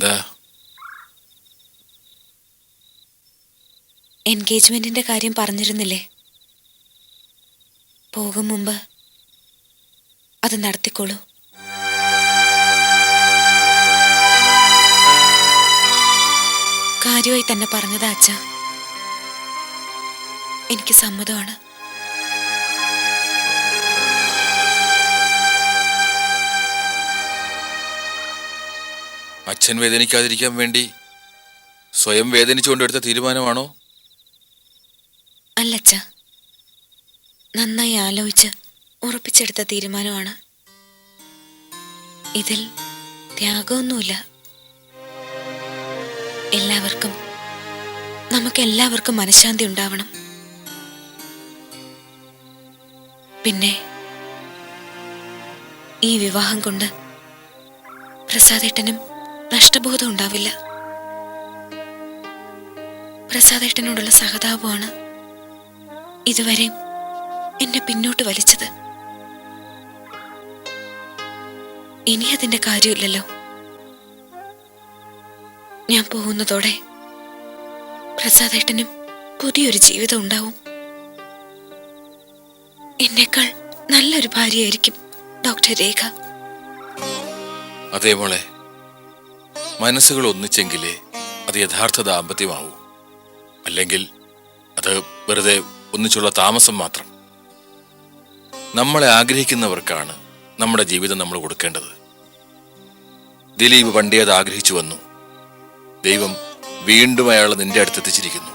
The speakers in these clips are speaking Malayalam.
എന്താ എൻഗേജ്മെന്റിന്റെ കാര്യം പറഞ്ഞിരുന്നില്ലേ? പോകും മുമ്പ് അത് നടത്തിക്കോളൂ. കാര്യമായി തന്നെ പറഞ്ഞതാ അച്ഛ. എനിക്ക് സമ്മതമാണ്. അച്ഛൻ വേദനിക്കാതിരിക്കാൻ വേണ്ടി സ്വയം വേദനിച്ചുകൊണ്ടെടുത്ത തീരുമാനമാണോ? അല്ലച്ച നന്നായി ആലോചിച്ച് ഉറപ്പിച്ചെടുത്ത തീരുമാനമാണ്. ഇതിൽ ത്യാഗമൊന്നുമില്ല. എല്ലാവർക്കും നമുക്ക് എല്ലാവർക്കും മനഃശാന്തി ഉണ്ടാവണം. പിന്നെ ഈ വിവാഹം കൊണ്ട് പ്രസാദേട്ടനും നഷ്ടബോധം ഉണ്ടാവില്ല. പ്രസാദേട്ടനോടുള്ള സഹതാപമാണ് ഇതുവരെ എന്നെ പിന്നോട്ട് വലിച്ചത്. ഇനി അതിന്റെ കാര്യമില്ലല്ലോ. ഞാൻ പോകുന്നതോടെ പ്രസാദേട്ടനും പുതിയൊരു ജീവിതം ഉണ്ടാവും. എന്നേക്കാൾ നല്ലൊരു ഭാര്യയായിരിക്കും ഡോക്ടർ രേഖ. അതേ മനസ്സുകൾ ഒന്നിച്ചെങ്കിലേ അത് യഥാർത്ഥ ദാമ്പത്യമാവൂ അല്ലെങ്കിൽ അത് വെറുതെ ഒന്നിച്ചുള്ള താമസം മാത്രം. നമ്മളെ ആഗ്രഹിക്കുന്നവർക്കാണ് നമ്മുടെ ജീവിതം നമ്മൾ കൊടുക്കേണ്ടത്. ദിലീപ് പണ്ടേ അത് ആഗ്രഹിച്ചു വന്നു. ദൈവം വീണ്ടും അയാളെ നിന്റെ അടുത്തെത്തിച്ചിരിക്കുന്നു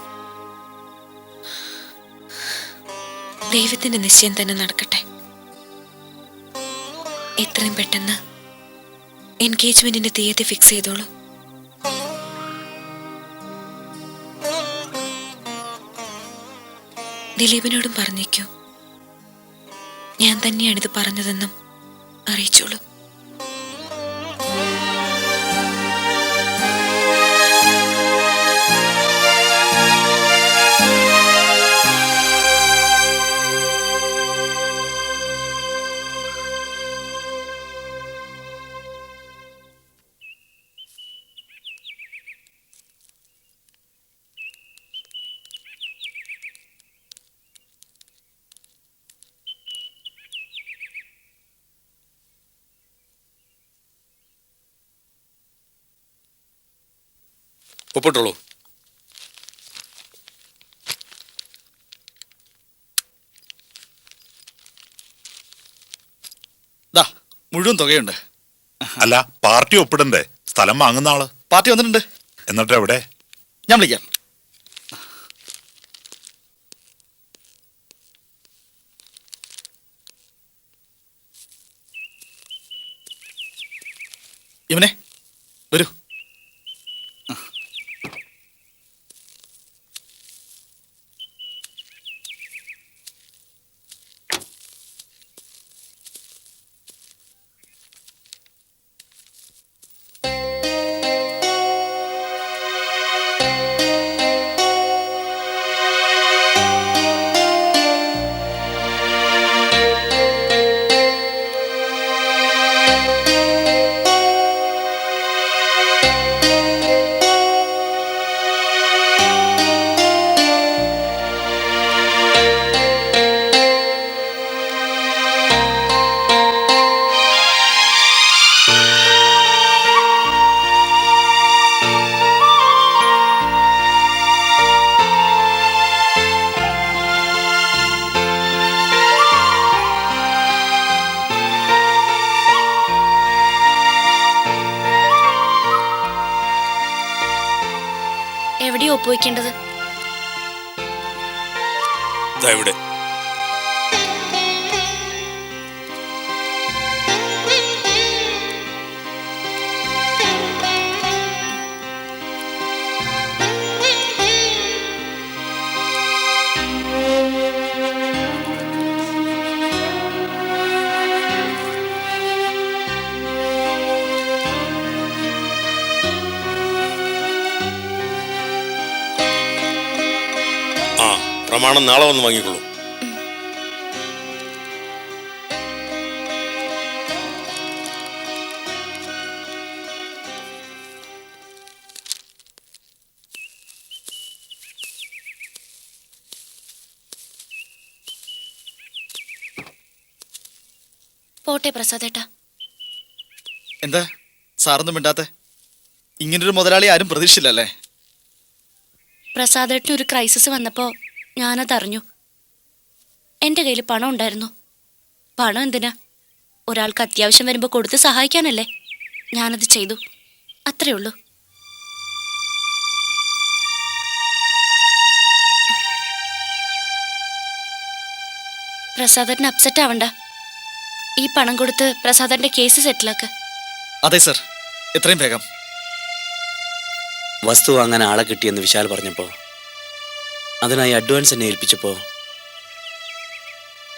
ദൈവത്തിന്റെ നിശ്ചയം തന്നെ നടക്കട്ടെ. എത്രയും പെട്ടെന്ന് എൻഗേജ്മെന്റിന്റെ തീയതി ഫിക്സ് ചെയ്തോളൂ. ദിലീപിനോടും പറഞ്ഞേക്കൂ. ഞാൻ തന്നെയാണിത് പറഞ്ഞതെന്നും അറിയിച്ചോളൂ. ഒപ്പിട്ടോളൂ ദാ മുഴുവൻ തുകയുണ്ട്. അല്ല പാർട്ടി ഒപ്പിടണ്ടേ? സ്ഥലം വാങ്ങുന്ന ആൾ. പാർട്ടി വന്നിട്ടുണ്ട്. എന്നിട്ട് എവിടെ? ഞാൻ വിളിക്കാം. ഇവനെ വരൂ. ഇവിടെ. പ്രമാണം നാളെ വന്ന് വാങ്ങിക്കൊള്ളൂ പോട്ടെ പ്രസാദേട്ടാ. എന്താ? സാറൊന്നും മിണ്ടാത്തെ? ഇങ്ങനൊരു മുതലാളി ആരും പ്രതീക്ഷിച്ചില്ലല്ലേ? പ്രസാദേട്ടന് ഒരു ക്രൈസിസ് വന്നപ്പോ ഞാനതറിഞ്ഞു എന്റെ കയ്യിൽ പണം ഉണ്ടായിരുന്നു. പണം എന്തിനാ? ഒരാൾക്ക് അത്യാവശ്യം വരുമ്പോൾ കൊടുത്ത് സഹായിക്കാനല്ലേ? ഞാനത് ചെയ്തു. അത്രേ ഉള്ളൂ. പ്രസാദൻ അപ്സെറ്റ് ആവണ്ട. ഈ പണം കൊടുത്ത് പ്രസാദന്റെ കേസ് സെറ്റിലാക്ക് അതെ സർ എത്രയും വേഗം. വസ്തു വാങ്ങാൻ ആളെ കിട്ടിയെന്ന് വിശാൽ പറഞ്ഞപ്പോൾ അതിനായി അഡ്വാൻസ് എന്നെ ഏൽപ്പിച്ചപ്പോ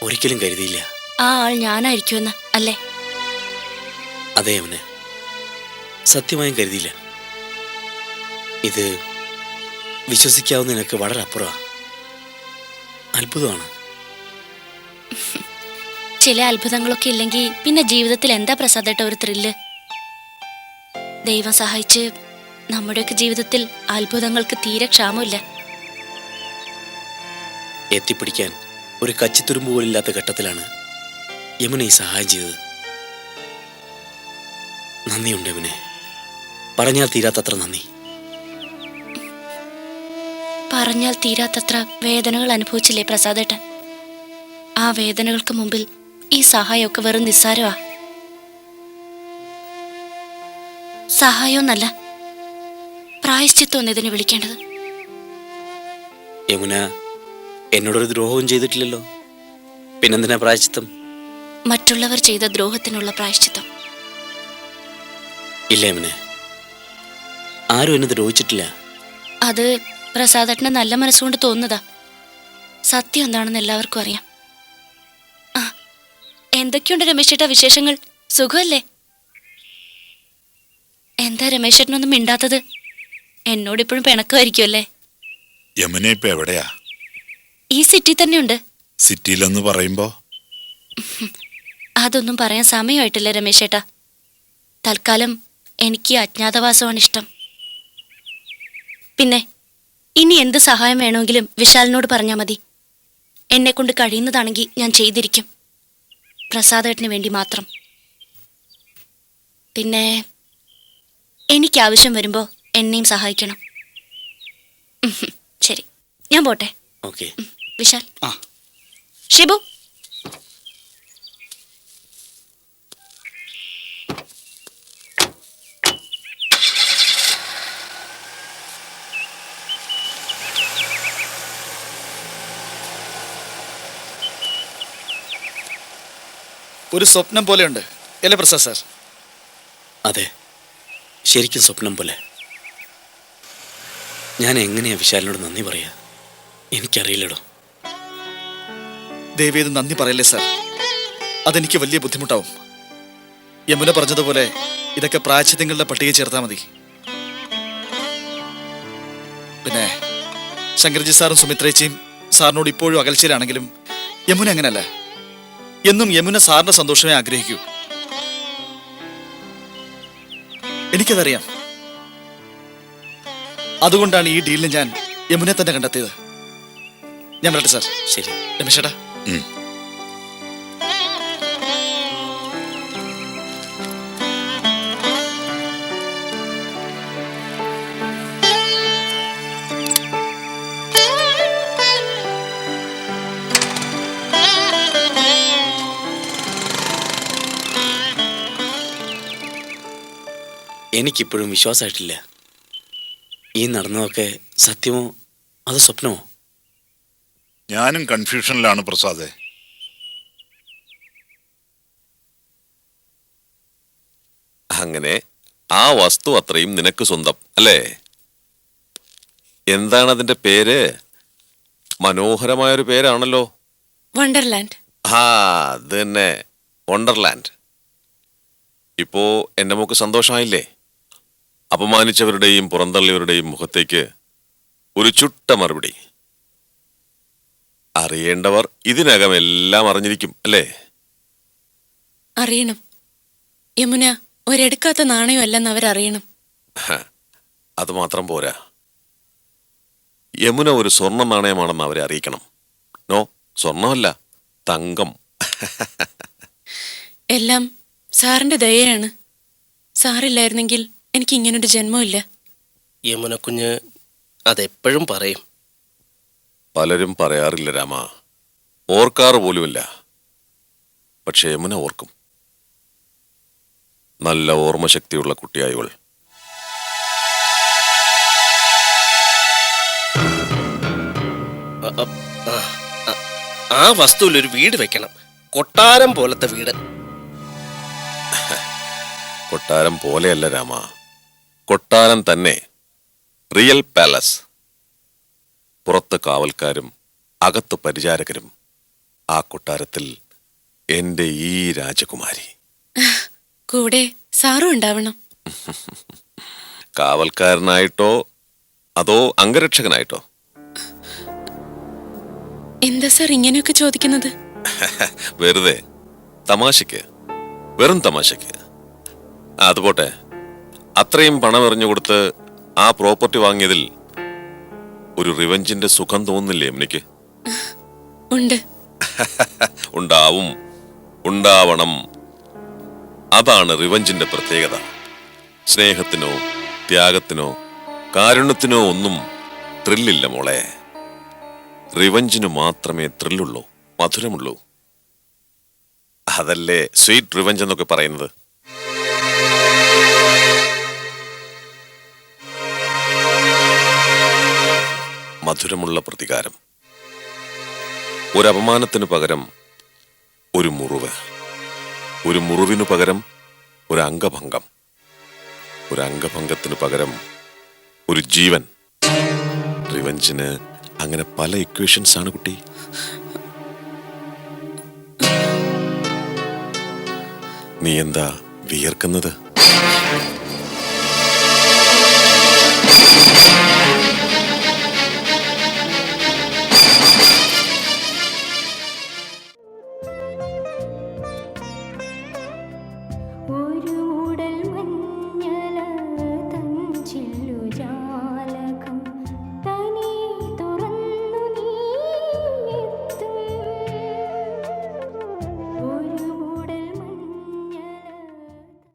ഒരിക്കലും കരുതിയില്ല. ആ ആൾ ഞാനായിരിക്കുമെന്ന് അല്ലേ? അതെ അവന്. സത്യമായും കരുതിയില്ല. ഇത് വിശ്വസിക്കാവുന്ന നിനക്ക് വളരെ അപ്പുറമാണ് അത്ഭുതമാണ്. ചില അത്ഭുതങ്ങളൊക്കെ ഇല്ലെങ്കിൽ പിന്നെ ജീവിതത്തിൽ എന്താ പ്രസാദേട്ട ഒരു ത്രില്ല്? ദൈവം സഹായിച്ച് നമ്മുടെയൊക്കെ ജീവിതത്തിൽ അത്ഭുതങ്ങൾക്ക് തീരെ ക്ഷാമമില്ല. എത്തിപ്പിടിക്കാൻ ഒരു കച്ചിത്തുരുമ്പ് പോലില്ലാത്ത ഘട്ടത്തിലാണ് യമുന ഈ സഹായം ചെയ്തത്. നന്ദിയുണ്ട് യമുനെ. പറഞ്ഞാൽ തീരാത്തത്ര നന്ദി. പറഞ്ഞാൽ തീരാത്തത്ര വേദനകൾ അനുഭവിച്ചില്ലേ പ്രസാദേട്ടൻ? ആ വേദനകൾക്ക് മുമ്പിൽ ഈ സഹായമൊക്കെ വെറും നിസ്സാരമാ. സഹായമൊന്നല്ല പ്രായശ്ചിത്വം ഇതിനെ വിളിക്കേണ്ടത്. യമുന എന്നോടൊരു ദ്രോഹവും ചെയ്തിട്ടില്ലല്ലോ. പിന്നെന്തിനാ പ്രായശ്ചിത്തം? മറ്റുള്ളവർ ചെയ്ത ദ്രോഹത്തിനുള്ള പ്രായശ്ചിത്തം. ഇല്ല യമുനെ ആരും എന്നെ ദ്രോഹിച്ചിട്ടില്ല. അത് പ്രസാദേട്ടന് നല്ല മനസ്സുകൊണ്ട് തോന്നുന്നതാ. സത്യം എന്താണെന്ന് എല്ലാവർക്കും അറിയാം. ആ എന്തൊക്കെയുണ്ട് രമേശ് ചേട്ടാ വിശേഷങ്ങൾ? സുഖമല്ലേ? എന്താ രമേശ് ചേട്ടനൊന്നും മിണ്ടാത്തത്? എന്നോട് ഇപ്പോഴും പിണക്കമായിരിക്കുമല്ലേ യമുന ഇപ്പൊ എവിടെയാ? ഈ സിറ്റി തന്നെയുണ്ട്. സിറ്റിയിലെന്ന് പറയുമ്പോ? അതൊന്നും പറയാൻ സമയമായിട്ടില്ല രമേശ് ഏട്ടാ തൽക്കാലം എനിക്ക് അജ്ഞാതവാസമാണ് ഇഷ്ടം. പിന്നെ ഇനി എന്ത് സഹായം വേണമെങ്കിലും വിശാലിനോട് പറഞ്ഞാൽ മതി. എന്നെ കൊണ്ട് കഴിയുന്നതാണെങ്കിൽ ഞാൻ ചെയ്തിരിക്കും. പ്രസാദേട്ടന് വേണ്ടി മാത്രം. പിന്നെ എനിക്ക് ആവശ്യം വരുമ്പോൾ എന്നെയും സഹായിക്കണം. ശരി. ഞാൻ പോട്ടെ. ഓക്കെ. വിശാൽ. ആ. ഷിബു. ഒരു സ്വപ്നം പോലെയുണ്ട്. അല്ലേ പ്രസാദ് സാർ? അതെ. ശരിക്കും സ്വപ്നം പോലെ. ഞാൻ എങ്ങനെയാ വിശാലിനോട് നന്ദി പറയാ? എനിക്കറിയില്ലടോ. ദേവിയത് നന്ദി പറയല്ലേ സാർ? അതെനിക്ക് വലിയ ബുദ്ധിമുട്ടാവും. യമുന പറഞ്ഞതുപോലെ ഇതൊക്കെ പ്രായച്ചിത്യങ്ങളുടെ പട്ടിക ചേർത്താൽ മതി. പിന്നെ ശങ്കർജി സാറും സുമിത്രേച്ചിയും സാറിനോട് ഇപ്പോഴും അകൽച്ചയിലാണെങ്കിലും യമുന അങ്ങനല്ല എന്നും യമുന സാറിന്റെ സന്തോഷമേ ആഗ്രഹിക്കൂ. എനിക്കതറിയാം. അതുകൊണ്ടാണ് ഈ ഡീലിന് ഞാൻ യമുനെ തന്നെ കണ്ടെത്തിയത്. ഞാൻ വരട്ടെ സാർ? ശരി. രമേശേട്ടാ. എനിക്കിപ്പോഴും വിശ്വാസമായിട്ടില്ല ഈ നടന്നതൊക്കെ സത്യമോ അതോ സ്വപ്നമോ? ഞാനും കൺഫ്യൂഷനിലാണ് പ്രസാദേ. അങ്ങനെ ആ വസ്തു അത്രയും നിനക്ക് സ്വന്തം അല്ലേ? എന്താണ് അതിന്റെ പേര്? മനോഹരമായൊരു പേരാണല്ലോ. വണ്ടർലാൻഡ്. ആ അത് തന്നെ. വണ്ടർലാൻഡ്. ഇപ്പോ എന്റെ മോക്ക് സന്തോഷമായില്ലേ? അപമാനിച്ചവരുടെയും പുറന്തള്ളിയവരുടെയും മുഖത്തേക്ക് ഒരു ചുട്ട മറുപടി. അറിയേണ്ടവർ ഇതിനകം എല്ലാം അറിഞ്ഞിരിക്കും അല്ലേ? അറിയണം. യമുന ഒരെടുക്കാത്ത നാണയമല്ലെന്ന് അവരറിയണം. അത് മാത്രം പോരാ. യമുന ഒരു സ്വർണ നാണയമാണെന്ന് അവരെ അറിയിക്കണം. നോ സ്വർണമല്ല തങ്കം. എല്ലാം സാറിന്റെ ദയയാണ്. സാറില്ലായിരുന്നെങ്കിൽ എനിക്ക് ഇങ്ങനൊരു ജന്മമില്ല. യമുന കുഞ്ഞ് അതെപ്പോഴും പറയും. പലരും പറയാറില്ല രാമ. ഓർക്കാറ് പോലുമില്ല. പക്ഷേ യമുന ഓർക്കും. നല്ല ഓർമ്മശക്തിയുള്ള കുട്ടിയായവൾ. ആ വസ്തുവിൽ ഒരു വീട് വെക്കണം. കൊട്ടാരം പോലത്തെ വീട്. കൊട്ടാരം പോലെയല്ല രാമ. കൊട്ടാരം തന്നെ റിയൽ പാലസ്. പുറത്ത് കാവൽക്കാരും അകത്ത് പരിചാരകരും ആ കൊട്ടാരത്തിൽ എന്റെ ഈ രാജകുമാരി. കൂടെ സാറും ഉണ്ടാവണം. കാവൽക്കാരനായിട്ടോ അതോ അംഗരക്ഷകനായിട്ടോ? എന്താ സാർ ഇങ്ങനെയൊക്കെ ചോദിക്കുന്നത്? വെറുതെ. തമാശക്ക് വെറും തമാശക്ക് അതുപോട്ടെ അത്രയും പണം എറിഞ്ഞു കൊടുത്ത് ആ പ്രോപ്പർട്ടി വാങ്ങിയതിൽ ഒരു റിവഞ്ചിന്റെ സുഖം തോന്നില്ലേ എനിക്ക് ഉണ്ട്. ഉണ്ടാവും. ഉണ്ടാവണം. അതാണ് റിവഞ്ചിന്റെ പ്രത്യേകത. സ്നേഹത്തിനോ ത്യാഗത്തിനോ കാരുണ്യത്തിനോ ഒന്നും ത്രില്ലില്ല മോളെ. റിവഞ്ചിന് മാത്രമേ ത്രില്ലുള്ളൂ മധുരമുള്ളൂ. അതല്ലേ സ്വീറ്റ് റിവഞ്ച് എന്നൊക്കെ പറയുന്നത്? മധുരമുള്ള പ്രതികാരം. ഒരപമാനത്തിനു പകരം ഒരു മുറിവ്. ഒരു മുറിവിനു പകരം ഒരു അംഗഭംഗം. ഒരു അംഗഭംഗത്തിന് പകരം ഒരു ജീവൻ. റിവഞ്ചിന് അങ്ങനെ പല ഇക്വേഷൻസ് ആണ് കുട്ടി. നീ എന്താ വിയർക്കുന്നത്?